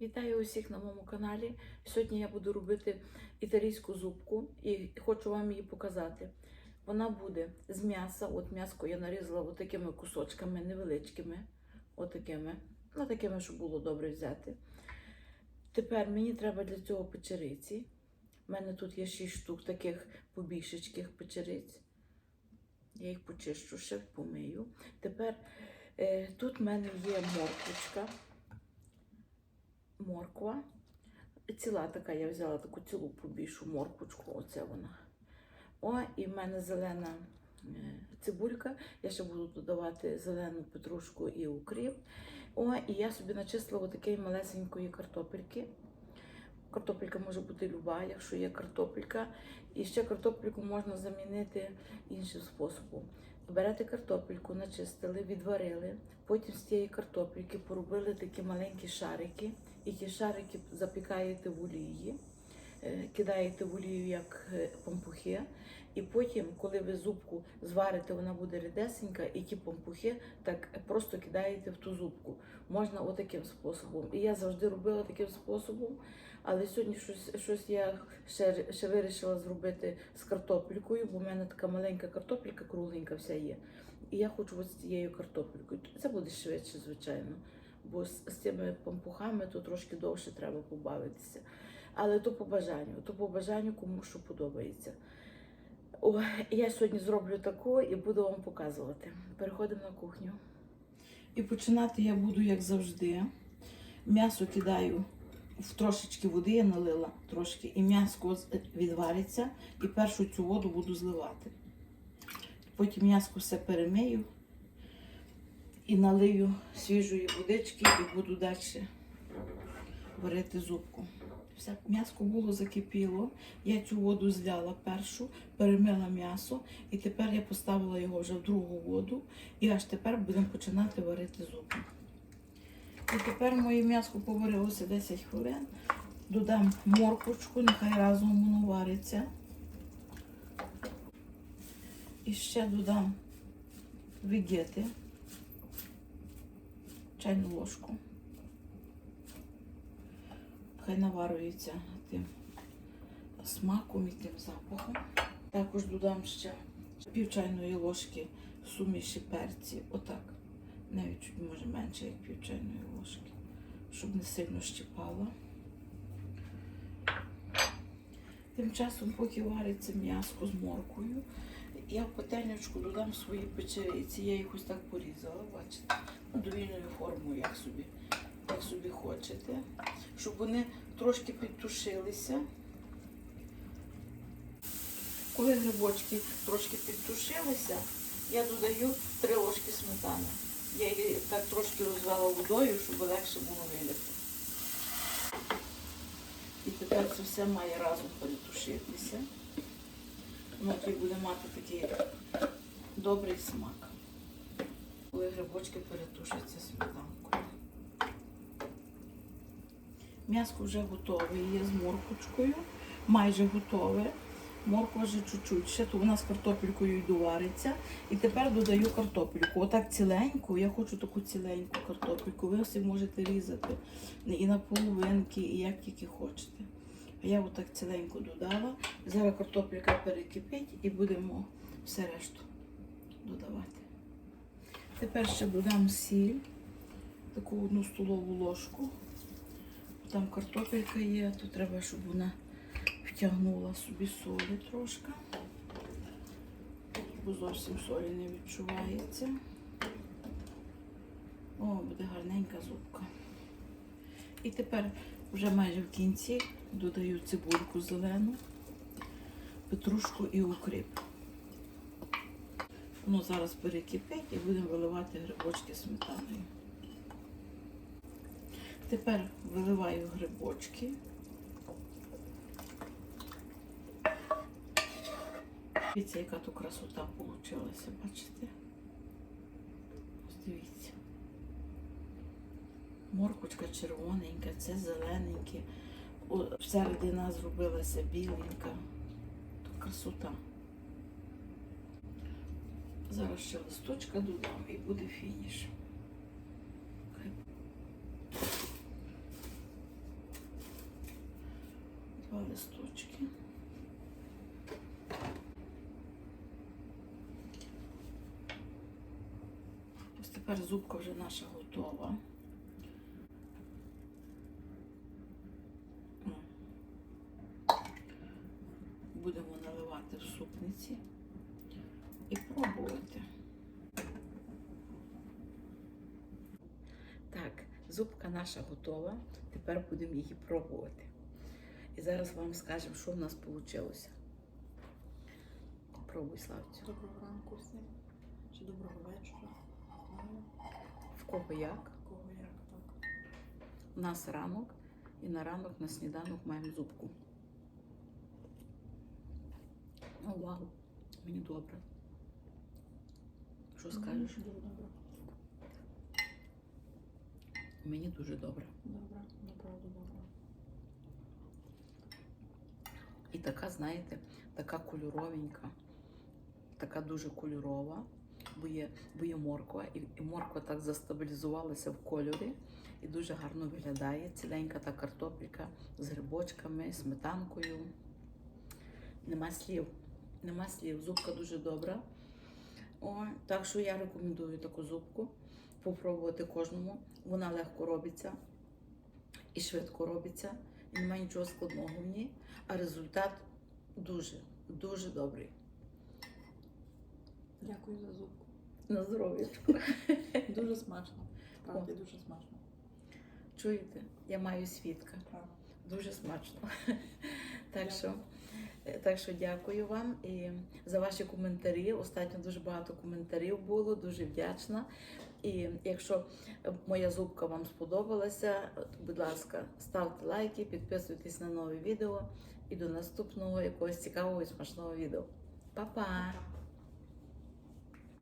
Вітаю усіх на моєму каналі. Сьогодні я буду робити італійську зубку і хочу вам її показати. Вона буде з м'яса. От м'яско я нарізала от кусочками невеличкими, отакими, ну такими, щоб було добре взяти. Тепер мені треба для цього печериці. У мене тут є 6 штук таких побільшечких печериць. Я їх почищу, ще помию. Тепер е, тут в мене є морквочка морква. Ціла така, я взяла таку цілу побільшу морквочку, оце вона. О, і в мене зелена е, цибулька. Я ще буду додавати зелену петрушку і укріп. О, і я собі начислила отакої малесенької картопельки. Картопелька може бути люба, якщо є картопелька. І ще картопельку можна замінити іншим способом. Берете картопельку, начистили, відварили. Потім з цієї картопельки поробили такі маленькі шарики. І ті шарики запікаєте в олії, кидаєте в олію як е, пампухи. І потім, коли ви зубку зварите, вона буде рідесенька, і ті пампухи так просто кидаєте в ту зубку. Можна отаким способом. І я завжди робила таким способом. Але сьогодні щось, щось я ще, ще вирішила зробити з картопелькою, бо в мене така маленька картопелька, кругленька вся є. І я хочу ось з цією картопелькою. Це буде швидше, звичайно. Бо з, з цими пампухами то трошки довше треба побавитися. Але то по бажанню, то по бажанню кому що подобається. О, я сьогодні зроблю таку і буду вам показувати. Переходимо на кухню. І починати я буду, як завжди. М'ясо кидаю в трошечки води, я налила трошки, і м'яско відвариться, і першу цю воду буду зливати. Потім м'яско все перемию і налию свіжої водички і буду далі варити зубку. М'яско було закипіло, я цю воду зляла першу, перемила м'ясо, і тепер я поставила його вже в другу воду, і аж тепер будемо починати варити зубку. І тепер моє м'ясо поварилося 10 хвилин. Додам морквочку, нехай разом воно вариться. І ще додам вегети, чайну ложку. Хай наварюється тим смаком і тим запахом. Також додам ще пів чайної ложки суміші перці. Отак. Навіть чуть може менше, як пів чайної ложки, щоб не сильно щипало. Тим часом, поки вариться м'яско з моркою, я в пательничку додам свої печериці. Я їх ось так порізала, бачите, довільною формою, як собі, як собі хочете, щоб вони трошки підтушилися. Коли грибочки трошки підтушилися, я додаю 3 ложки сметани. Я її так трошки розвела водою, щоб легше було вилити. І тепер це все має разом перетушитися. Воно тоді буде мати такий добрий смак. Коли грибочки перетушаться сметанкою. М'яско вже готове, є з моркочкою, майже готове. Морква вже чуть-чуть. Ще тут у нас картопелькою довариться. І тепер додаю картопельку. Отак ціленьку. Я хочу таку ціленьку картопельку. Ви всі можете різати і на половинки, і як тільки хочете. А я отак ціленьку додала. Зараз картопелька перекипить і будемо все решту додавати. Тепер ще додам сіль, таку одну столову ложку. Там картопелька є, то треба, щоб вона втягнула собі солі трошки, бо зовсім солі не відчувається. О, буде гарненька зубка. І тепер вже майже в кінці додаю цибульку зелену, петрушку і укрип. Воно зараз перекипить і будемо виливати грибочки сметаною. Тепер виливаю грибочки. Дивіться, яка тут красота вийшла, бачите? Ось дивіться. Моркочка червоненька, це зелененьке. О, Середина зробилася біленька. То красота. Зараз ще листочка додам і буде фініш. Листочки. Ось тепер зубка вже наша готова. Будемо наливати в супниці і пробувати. Так, зубка наша готова. Тепер будемо її пробувати. І зараз вам скажемо, що в нас вийшло. Пробуй, Славцю. Доброго ранку всім. Чи доброго вечора. В кого як? В кого як так. У нас ранок, і на ранок на сніданок маємо зубку. О, вау, мені добре. Що скажеш? Дуже добре. Мені дуже добре. Добре, направду добре. І така, знаєте, така кольоровенька, така дуже кольорова, бо є, бо є морква, і, і морква так застабілізувалася в кольорі і дуже гарно виглядає. Ціленька та картопелька з грибочками, сметанкою. Нема слів. Нема слів. Зубка дуже добра. О, так що я рекомендую таку зубку попробувати кожному. Вона легко робиться і швидко робиться. Немає нічого складного в ній, а результат дуже, дуже добрий. Дякую за зубку. На здоров'ячку. Дуже смачно. Справді дуже смачно. Чуєте? Я маю свідка. Правда. Дуже смачно. Так що, е, так що дякую вам і за ваші коментарі. Остатньо дуже багато коментарів було, дуже вдячна. І якщо моя зубка вам сподобалася, будь ласка, ставте лайки, підписуйтесь на нові відео і до наступного якогось цікавого і смачного відео. Па-па.